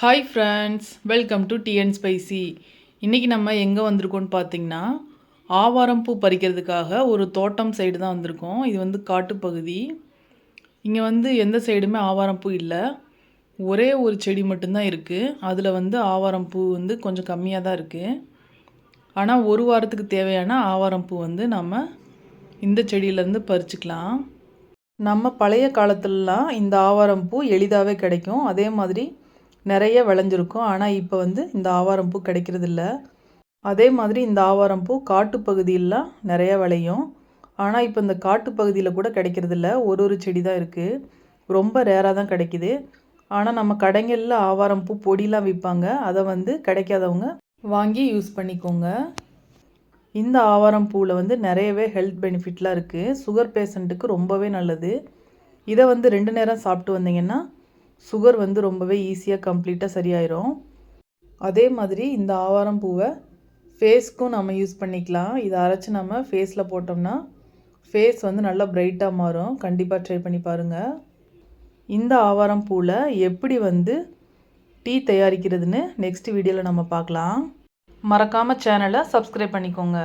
Hi friends welcome to TN spicy இன்றைக்கி நம்ம எங்கே வந்திருக்கோம்னு பார்த்தீங்கன்னா ஆவாரம் பூ பறிக்கிறதுக்காக ஒரு தோட்டம் சைடு தான் வந்திருக்கோம். இது வந்து காட்டுப்பகுதி. இங்கே வந்து எந்த சைடுமே ஆவாரம் பூ இல்லை. ஒரே ஒரு செடி மட்டும்தான் இருக்குது அதில் வந்து ஆவாரம் பூ வந்து கொஞ்சம் கம்மியாக தான் இருக்குது ஆனால் ஒரு வாரத்துக்கு தேவையான ஆவாரம் பூ வந்து நம்ம இந்த செடியிலேருந்து பறிச்சுக்கலாம். நம்ம பழைய காலத்துலலாம் இந்த ஆவாரம் பூ எளிதாகவே கிடைக்கும். அதே மாதிரி நிறைய விளைஞ்சிருக்கும். ஆனால் இப்போ வந்து இந்த ஆவாரம் பூ கிடைக்கிறதில்ல. அதே மாதிரி இந்த ஆவாரம் பூ காட்டுப்பகுதியிலாம் நிறைய விளையும். ஆனால் இப்போ இந்த காட்டுப்பகுதியில் கூட கிடைக்கிறதில்ல. ஒரு ஒரு செடி தான் இருக்குது ரொம்ப ரேராக தான் கிடைக்கிது. ஆனால் நம்ம கடைங்களில் ஆவாரம் பூ பொடிலாம் விற்பாங்க அதை வந்து கிடைக்காதவங்க வாங்கி யூஸ் பண்ணிக்கோங்க. இந்த ஆவாரம் பூவில் வந்து நிறையவே ஹெல்த் பெனிஃபிட்லாம் இருக்குது சுகர் பேஷண்ட்டுக்கு ரொம்பவே நல்லது. இதை வந்து ரெண்டு நேரம் சாப்பிட்டு வந்தீங்கன்னா சுகர் வந்து ரொம்பவே ஈஸியாக கம்ப்ளீட்டாக சரியாயிரும். அதே மாதிரி இந்த ஆவாரம் பூவை ஃபேஸ்க்கும் நம்ம யூஸ் பண்ணிக்கலாம். இதை அரைச்சி நம்ம ஃபேஸில் போட்டோம்னா ஃபேஸ் வந்து நல்லா பிரைட்டாக மாறும். கண்டிப்பாக ட்ரை பண்ணி பாருங்கள் இந்த ஆவாரம் பூவில் எப்படி வந்து டீ தயாரிக்கிறதுன்னு நெக்ஸ்ட் வீடியோவில் நம்ம பார்க்கலாம். மறக்காமல் சேனலை சப்ஸ்கிரைப் பண்ணிக்கோங்க.